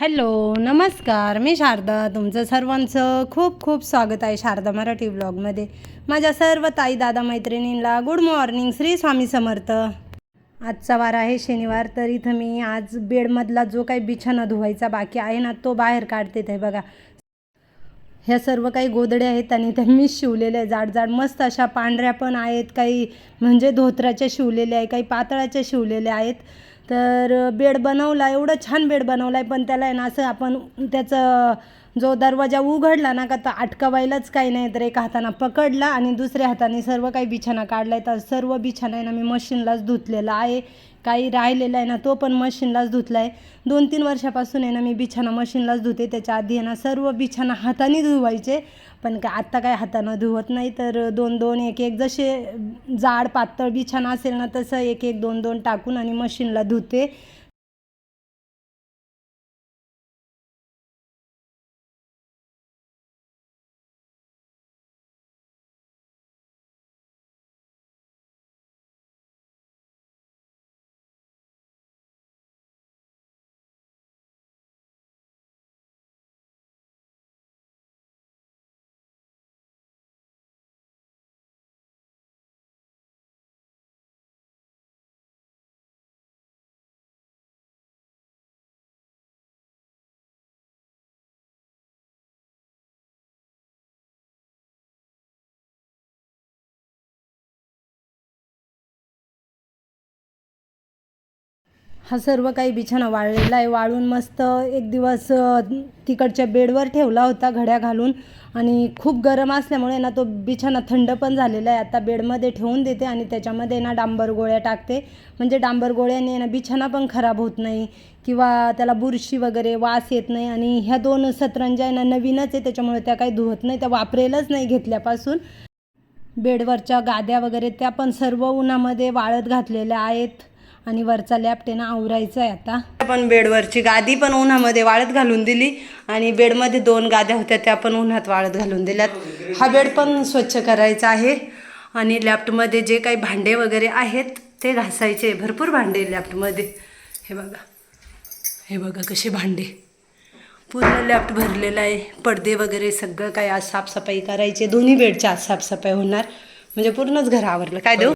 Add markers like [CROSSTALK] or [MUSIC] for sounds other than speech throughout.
Hello नमस्कार. मी शारदा. तुमचं सर्वांचं खूप खूप स्वागत आहे शारदा मराठी ब्लॉगमध्ये. माझ्या सर्व ताई दादा मैत्रिणींना गुड मॉर्निंग श्री स्वामी समर्थ. आजचा वार आहे शनिवार तर इथं मी आज बेडमधला जो काही बिछाना धुवायचा बाकी आहे ना तो बाहेर काढते ते बघा. ह्या सर्व काही गोदड्या आहेत आणि त्या मी शिवलेल्या आहे. जाड जाड मस्त अशा पांढऱ्या पण आहेत. काही म्हणजे धोत्राच्या शिवलेल्या आहे काही पातळाच्या शिवलेल्या आहेत. तर बेड बनवला एवढं छान बेड बनवला आहे पण त्याला आहे ना असं आपण त्याचं जो दरवाजा उघडला ना का तर अटकवायलाच काही नाही. तर एका हातानं पकडला आणि दुसऱ्या हाताने सर्व काही बिछाना काढला आहे तर सर्व बिछाना आहे ना मी मशीनलाच धुतलेला आहे. काही राहिलेला आहे ना तो पण मशीनलाच धुतला आहे दोन तीन वर्षापासून आहे ना मी बिछाना मशीनलाच धुते. त्याच्या आधी आहे ना सर्व बिछाना हाताने धुवायचे. पण काय आत्ता काय हातानं धुवत नाही तर दोन दोन एक एक जसे जाड पातळ बिछाना असेल ना तसं एक एक दोन दोन टाकून आणि मशीनला धुते. हा सर्व काही बिछाना वाळलेला आहे. वाळून मस्त एक दिवस तिकडच्या बेडवर ठेवला होता घड्या घालून आणि खूप गरम असल्यामुळे ना तो बिछाना थंड पण झालेला आहे. आता बेडमध्ये ठेवून देते आणि त्याच्यामध्ये ना डांबर गोळ्या टाकते. म्हणजे डांबर गोळ्याने ना बिछाना पण खराब होत नाही किंवा त्याला बुरशी वगैरे वास येत नाही आणि ह्या दोन सतरंजा आहे ना नवीनच आहे. त्याच्यामुळे त्या काही धुवत नाही. त्या वापरेलच नाही घेतल्यापासून. बेडवरच्या गाद्या वगैरे त्या पण सर्व उन्हामध्ये वाळत घातलेल्या आहेत. आणि वरचा लॅप ना आवरायचा आहे आता. पण बेडवरची गादी पण उन्हामध्ये वाळत घालून दिली. आणि बेडमध्ये दोन गाद्या होत्या त्या पण उन्हात वाळत घालून दिल्यात. हा बेड पण स्वच्छ करायचा आहे. आणि लॅफ्टमध्ये जे काही भांडे वगैरे आहेत ते घासायचे भरपूर भांडे लॅफ्टमध्ये हे बघा. हे बघा कसे भांडे. पूर्ण लॅफ्ट भरलेला आहे. पडदे वगैरे सगळं काय आज साफसफाई करायची दोन्ही बेडच्या आज साफसफाई होणार. म्हणजे पूर्णच घर आवरलं काय देऊ?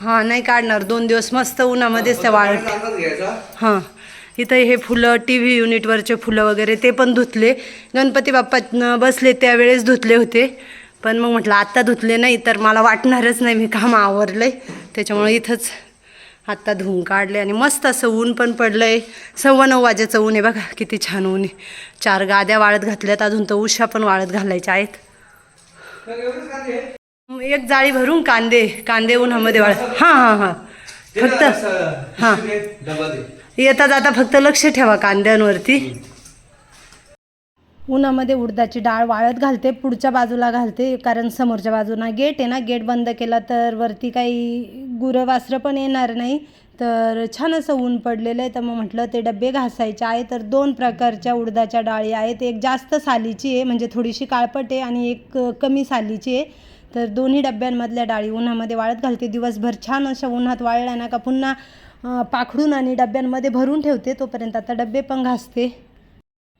हां नाही काढणार. दोन दिवस मस्त उन्हामध्येच त्या वाळत घ्यायचा. हां. इथं हे फुलं टी व्ही युनिटवरचे फुलं वगैरे ते पण धुतले. गणपती बाप्पा बसले त्यावेळेस धुतले होते. पण मग म्हटलं आत्ता धुतले नाही तर मला वाटणारच नाही मी काम आवरलं त्याच्यामुळे इथंच आत्ता धुवून काढले आणि मस्त असं ऊन पण पडलं आहे सव्वा नऊ वाजेचं ऊन आहे बघा किती छान ऊन आहे. चार गाद्या वाळत घातल्यात अजून तर उशा पण वाळत घालायच्या आहेत. एक जाळी भरून कांदे कांदे उन्हामध्ये वाळ हां हां हां. फक्त हां. डबा दे. येता जाता फक्त लक्ष ठेवा कांद्यांवरती. उन्हामध्ये उडदाची डाळ वाळत घालते पुढच्या बाजूला घालते कारण समोरच्या बाजूला गेट आहे ना गेट बंद केला तर वरती काही गुरं वासरं पण येणार नाही. तर छान असं ऊन पडलेलं आहे तर मग म्हटलं ते डबे घासायचे आहे तर दोन प्रकारच्या उडदाच्या डाळी आहेत. एक जास्त सालीची आहे म्हणजे थोडीशी काळपट आहे आणि एक कमी सालीची आहे. तर दोन्ही डब्यांमधल्या डाळी उन्हामध्ये वाळत घालते. दिवसभर छान अशा उन्हात वाळल्या ना का पुन्हा पाखडून आणि डब्यांमध्ये भरून ठेवते तोपर्यंत. आता डबे पण घासते.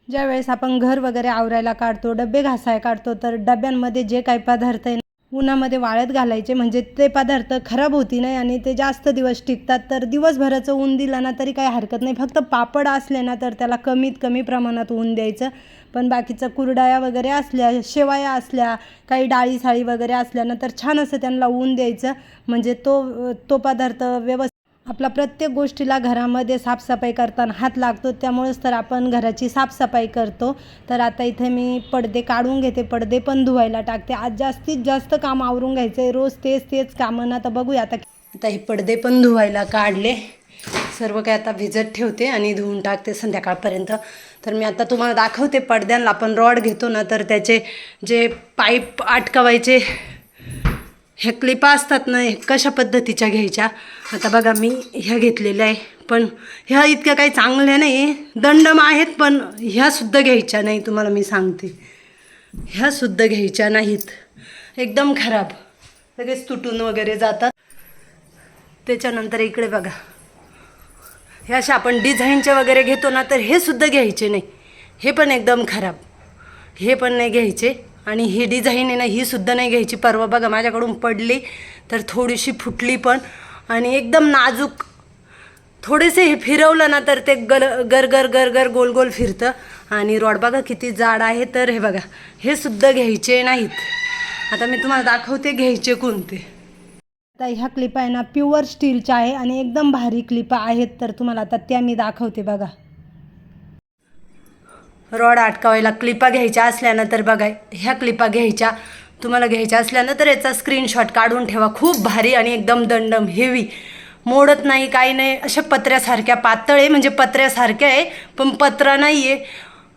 ज्यावेळेस आपण घर वगैरे आवरायला काढतो डबे घासाय काढतो तर डब्यांमध्ये जे काही पदार्थ आहे उन्हामध्ये वाळत घालायचे म्हणजे ते पदार्थ खराब होती नाही आणि ते जास्त दिवस टिकतात तर दिवसभराचं ऊन दिलं ना तरी काही हरकत नाही. फक्त पापड असले ना तर त्याला कमीत कमी प्रमाणात ऊन द्यायचं. पण बाकीचं कुरडाया वगैरे असल्या शेवाया असल्या काही डाळी साळी वगैरे असल्या ना तर छान असं त्यांना ऊन द्यायचं. म्हणजे तो तो पदार्थ व्यवस्थित आपला प्रत्येक गोष्टीला घरामध्ये साफसफाई करताना हात लागतो त्यामुळेच तर आपण घराची साफसफाई करतो. तर आता इथे मी पडदे काढून घेते पडदे पण धुवायला टाकते. आज जास्तीत जास्त काम आवरून घ्यायचं आहे रोज तेच तेच कामंना आता बघूया आता आता हे पडदे पण धुवायला काढले. सर्व काही आता भिजत ठेवते आणि धुवून टाकते संध्याकाळपर्यंत. तर मी आता तुम्हाला दाखवते पडद्यांना. आपण रॉड घेतो ना तर त्याचे जे पाईप अटकवायचे ह्या क्लिपा असतात ना हे कशा पद्धतीच्या घ्यायच्या? आता बघा मी ह्या घेतलेल्या आहे पण ह्या इतक्या काही चांगल्या नाही दंडम आहेत पण ह्यासुद्धा घ्यायच्या नाही तुम्हाला मी सांगते. ह्या सुद्धा घ्यायच्या नाहीत. एकदम खराब. लगेच तुटून वगैरे जातात. त्याच्यानंतर इकडे बघा. हे अशा आपण डिझाईनचे वगैरे घेतो ना तर हे सुद्धा घ्यायचे नाही. हे पण एकदम खराब. हे पण नाही घ्यायचे. आणि ही डिझाईन आहे ना ही सुद्धा नाही घ्यायची. परवा बघा माझ्याकडून पडली तर थोडीशी फुटली पण. आणि एकदम नाजूक. थोडेसे हे फिरवलं ना तर ते गल गर गर गर गर गोल गोल फिरतं. आणि रॉड बघा किती जाड आहे तर हे बघा हे सुद्धा घ्यायचे नाहीत. आता मी तुम्हाला दाखवते घ्यायचे कोणते. आता ह्या क्लिपा आहे ना प्युअर स्टीलच्या आहे आणि एकदम भारी क्लिपा आहेत तर तुम्हाला आता त्या मी दाखवते बघा. रॉड अटकावायला क्लिपा घ्यायच्या असल्यानं तर बघा ह्या क्लिपा घ्यायच्या तुम्हाला घ्यायच्या असल्यानं तर याचा स्क्रीनशॉट काढून ठेवा. खूप भारी आणि एकदम दंडम हेवी मोडत नाही काही नाही अशा पत्र्यासारख्या पातळ आहे म्हणजे पत्र्यासारख्या आहे पण पत्रा नाही आहे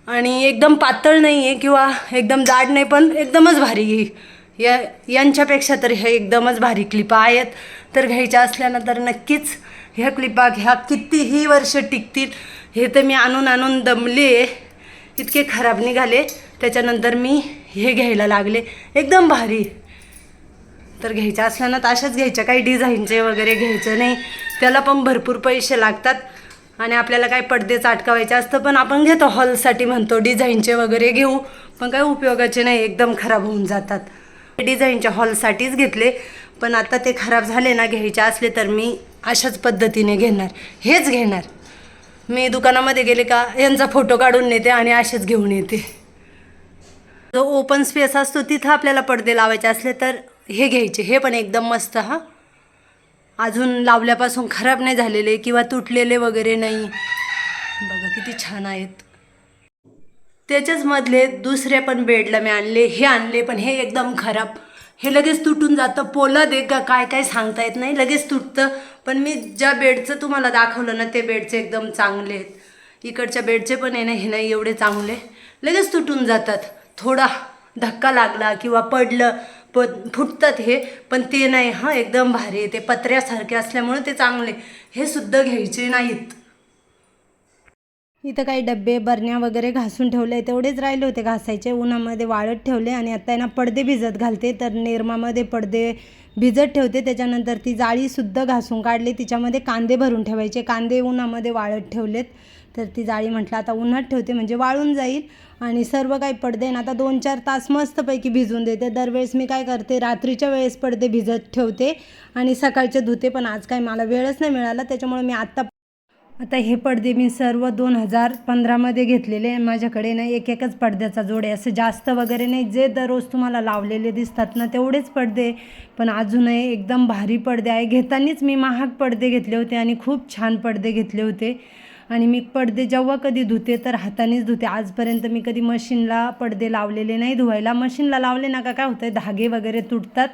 आणि एकदम पातळ नाही आहे किंवा एकदम जाड नाही पण एकदमच भारी. आहे या यांच्यापेक्षा तर हे एकदमच भारी क्लिपा आहेत. तर घ्यायच्या असल्यानं तर नक्कीच ह्या क्लिपा ह्या कितीही वर्ष टिकतील हे तर मी आणून आणून दमले इतके खराब निघाले त्याच्यानंतर मी हे घ्यायला लागले. एकदम भारी. तर घ्यायच्या असल्यानं तर अशाच घ्यायच्या. काही डिझाईनचे वगैरे घ्यायचं नाही. त्याला पण भरपूर पैसे लागतात. आणि आपल्याला काही पडदेच अटकावायचे असतं पण आपण घेतो. हॉलसाठी म्हणतो डिझाईनचे वगैरे घेऊ. पण काही उपयोगाचे नाही एकदम खराब होऊन जातात. डिझाईनच्या हॉलसाठीच घेतले. पण आता ते खराब झाले ना घ्यायचे असले तर मी अशाच पद्धतीने घेणार. हेच घेणार. मी दुकानामध्ये गेले का यांचा फोटो काढून नेते आणि असेच घेऊन येते. जो ओपन स्पेस असतो तिथं आपल्याला पडदे लावायचे असले तर हे घ्यायचे. हे पण एकदम मस्त हा. अजून लावल्यापासून खराब नाही झालेले किंवा तुटलेले वगैरे नाही. बघा किती छान आहेत. त्याच्याच मधले दुसरे पण बेडला मी आणले हे आणले पण हे एकदम खराब. हे लगेच तुटून जातं. पोलं दे का काय काय सांगता येत नाही. लगेच तुटतं. पण मी ज्या बेडचं तुम्हाला दाखवलं ना ते बेडचे एकदम चांगले आहेत. इकडच्या बेडचे पण आहे ना हे नाही एवढे चांगले. लगेच तुटून जातात. थोडा धक्का लागला किंवा पडलं प फुटतात हे पण ते नाही. हां एकदम भारी आहे. ते पत्र्यासारखे असल्यामुळे ते चांगले. हे सुद्धा घ्यायचे नाहीत. इथं काही डब्बे बरण्या वगैरे घासून ठेवले तेवढेच राहिले होते घासायचे. उन्हामध्ये वाळत ठेवले आणि आता यांना ना पडदे भिजत घालते. तर निरमामध्ये पडदे भिजत ठेवते. त्याच्यानंतर ती जाळीसुद्धा घासून काढली. तिच्यामध्ये कांदे भरून ठेवायचे. कांदे उन्हामध्ये वाळत ठेवलेत. तर ती जाळी म्हटलं आता उन्हात ठेवते म्हणजे वाळून जाईल. आणि सर्व काही पडदे ना आता दोन चार तास मस्तपैकी भिजून देते. दरवेळेस मी काय करते रात्रीच्या वेळेस पडदे भिजत ठेवते आणि सकाळचे धुते. पण आज काय मला वेळच नाही मिळाला. त्याच्यामुळे मी आत्ता आता हे पडदे मी सर्व दोन हजार पंधरामध्ये घेतलेले आहे. माझ्याकडे ना एक एकच पडद्याचा जोड आहे. असं जास्त वगैरे नाही. जे दररोज तुम्हाला लावलेले दिसतात ना तेवढेच पडदे पण अजूनही एकदम भारी पडदे आहे. घेतानाच मी महाग पडदे घेतले होते आणि खूप छान पडदे घेतले होते. आणि मी पडदे जेव्हा कधी धुते तर हातानेच धुते. आजपर्यंत मी कधी मशीनला पडदे लावलेले नाही धुवायला. मशीनला लावले ना का काय होतं धागे वगैरे तुटतात.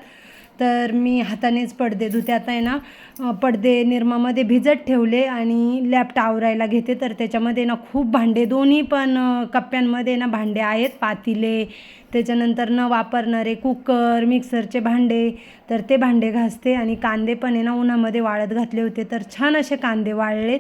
तर मी हातानेच पडदे धुते आता आहे ना पडदे निरमामध्ये भिजत ठेवले आणि लॅपट आवरायला घेते. तर त्याच्यामध्ये ना खूप भांडे दोन्ही पण कप्प्यांमध्ये ना भांडे आहेत पातिले त्याच्यानंतर न वापरणारे कुकर मिक्सरचे भांडे तर ते भांडे घासते आणि कांदे पण आहे ना उन्हामध्ये वाळत घातले होते तर छान असे कांदे वाळलेत.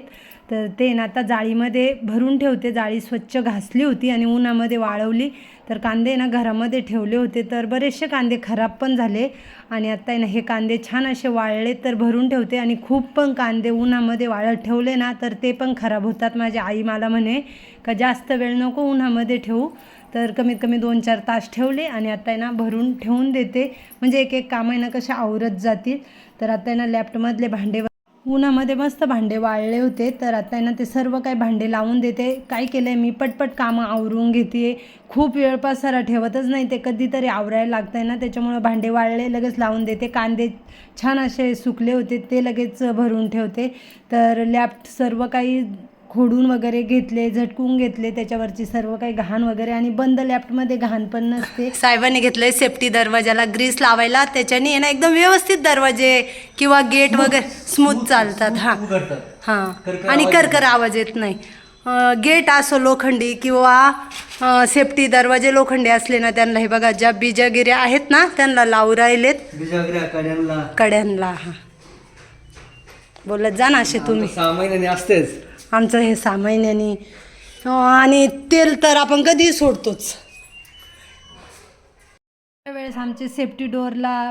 तर ते ना आता जाळीमध्ये भरून ठेवते जाळी स्वच्छ घासली होती आणि उन्हामध्ये वाळवली. तर कांदे ना घरामध्ये ठेवले होते तर बरेचसे कांदे खराब पण झाले. आणि आता आहे ना हे कांदे छान असे वाळले तर भरून ठेवते आणि खूप पण कांदे उन्हामध्ये वाळत ठेवले ना तर ते पण खराब होतात माझी आई मला म्हणे का जास्त वेळ नको उन्हामध्ये ठेवू. तर कमीत कमी दोन चार तास ठेवले आणि आता आहे ना भरून ठेवून देते. म्हणजे एक एक कामं आहे ना कशा आवरत जातील. तर आता आहे ना लॅपटॉपमधले भांडे उन्हामध्ये मस्त भांडे वाळले होते. तर आता आहे ना ते सर्व काही भांडे लावून देते. काय केलं आहे मी पटपट कामं आवरून घेते. खूप वेळ पसारा ठेवतच नाही. ते कधीतरी आवरायला लागतं आहे ना. त्याच्यामुळं भांडे वाळले लगेच लावून देते. कांदे छान असे सुकले होते. ते लगेच भरून ठेवते. तर लॅफ्ट सर्व काही खोडून वगैरे घेतले झटकून घेतले त्याच्यावरची सर्व काही घाण वगैरे आणि बंद लॅफ्टमध्ये घाण पण नसते. [LAUGHS] साहेबांनी घेतलंय सेफ्टी दरवाजाला ग्रीस लावायला त्याच्याने आहे ना एकदम व्यवस्थित दरवाजे किंवा गेट वगैरे स्मूथ चालतात हां. हां. आणि करकर आवाज येत नाही. गेट असो लोखंडी किंवा सेफ्टी दरवाजे लोखंडी असले ना त्यांना हे बघा ज्या बिजागिऱ्या आहेत ना त्यांना लावू राहिलेत. कड्यांना हा. बोलत जा ना असे तुम्ही. सहा महिन्याने असतेच. आमचं हे सहा महिन्यानी. आणि तेल तर आपण कधी सोडतोच. त्यावेळेस आमचे सेफ्टी डोअरला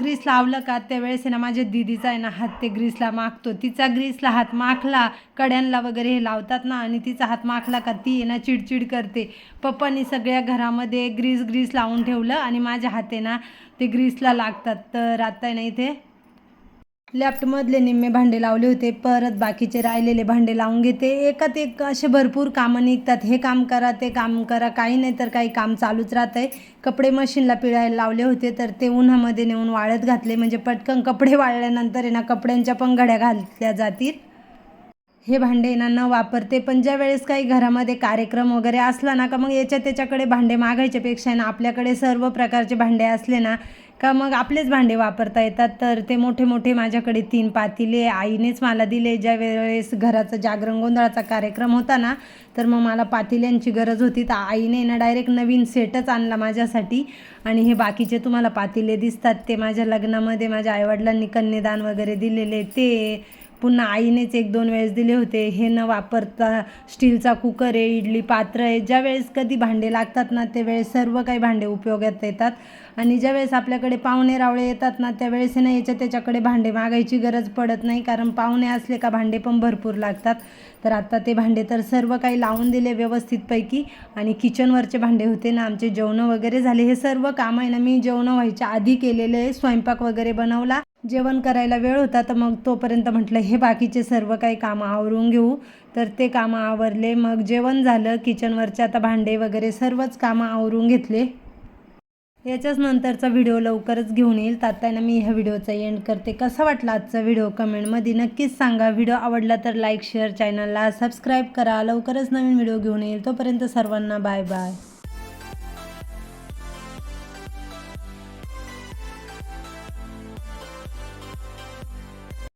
ग्रीस लावलं का त्यावेळेस आहे ना माझ्या दिदीचा आहे ना हात ते ग्रीसला माखतो तिचा ग्रीसला हात माखला कड्यांना वगैरे हे लावतात ना आणि तिचा हात माखला का ती आहे ना चिडचिड करते. पप्पानी सगळ्या घरामध्ये ग्रीस ग्रीस लावून ठेवलं आणि माझ्या हाते ना ते ग्रीसला लागतात. तर आता आहे ना इथे लेफ्टमधले निम्मे भांडे लावले होते. परत बाकीचे राहिलेले भांडे लावून घेते. एकात एक असे भरपूर कामं निघतात. हे काम करा ते काम करा. काही नाही तर काही काम चालूच राहत आहे कपडे मशीनला पिळायला लावले होते तर ते उन्हामध्ये नेऊन वाळत घातले. म्हणजे पटकन कपडे वाळल्यानंतर आहे ना कपड्यांच्या पण घड्या घातल्या जातील. हे भांडे ना न वापरते. पण ज्या वेळेस काही घरामध्ये कार्यक्रम वगैरे असला ना का मग याच्या त्याच्याकडे भांडे मागायच्यापेक्षा ना आपल्याकडे सर्व प्रकारचे भांडे असले ना का मग आपलेच भांडे वापरता येतात? तर ते मोठे मोठे माझ्याकडे तीन पातिले आईनेच मला दिले. ज्या वेळेस घराचा जागरण गोंधळाचा कार्यक्रम होता ना तर मग मला पातिल्यांची गरज होती. तर आईने ना डायरेक्ट नवीन सेटच आणला माझ्यासाठी. आणि हे बाकीचे तुम्हाला पातिले दिसतात. ते माझ्या लग्नामध्ये माझ्या आईवडिलांनी कन्यादान वगैरे दिलेले. ते पुन्हा आईनेच एक दोन वेळेस दिले होते. हे न वापरता स्टीलचा कुकर आहे इडली पात्र आहे. ज्या वेळेस कधी भांडे लागतात ना त्यावेळेस सर्व काही भांडे उपयोगात येतात. आणि ज्या वेळेस आपल्याकडे पाहुणे रावळे येतात ना त्यावेळेस ना याच्या त्याच्याकडे भांडे मागायची गरज पडत नाही. कारण पाहुणे असले का भांडे पण भरपूर लागतात. तर आता ते भांडे तर सर्व काही लावून दिले व्यवस्थितपैकी. आणि किचनवरचे भांडे होते ना आमचे जेवणं वगैरे झाले. हे सर्व काम आहे ना मी जेवणं व्हायच्या आधी केलेले आहे. स्वयंपाक वगैरे बनवला. जेवण करायला वेळ होता तर मग तोपर्यंत म्हटलं हे बाकीचे सर्व काही कामं आवरून घेऊ. तर ते कामं आवरले. मग जेवण झालं किचनवरचे आता भांडे वगैरे सर्वच कामं आवरून घेतले. याच्याच नंतरचा व्हिडिओ लवकरच घेऊन येईल. तात्यानं मी ह्या व्हिडिओचा एंड करते. कसा वाटला आजचा व्हिडिओ? कमेंटमध्ये नक्कीच सांगा. व्हिडिओ आवडला तर लाईक शेअर चॅनलला सबस्क्राईब करा. लवकरच नवीन व्हिडिओ घेऊन येईल. तोपर्यंत सर्वांना बाय बाय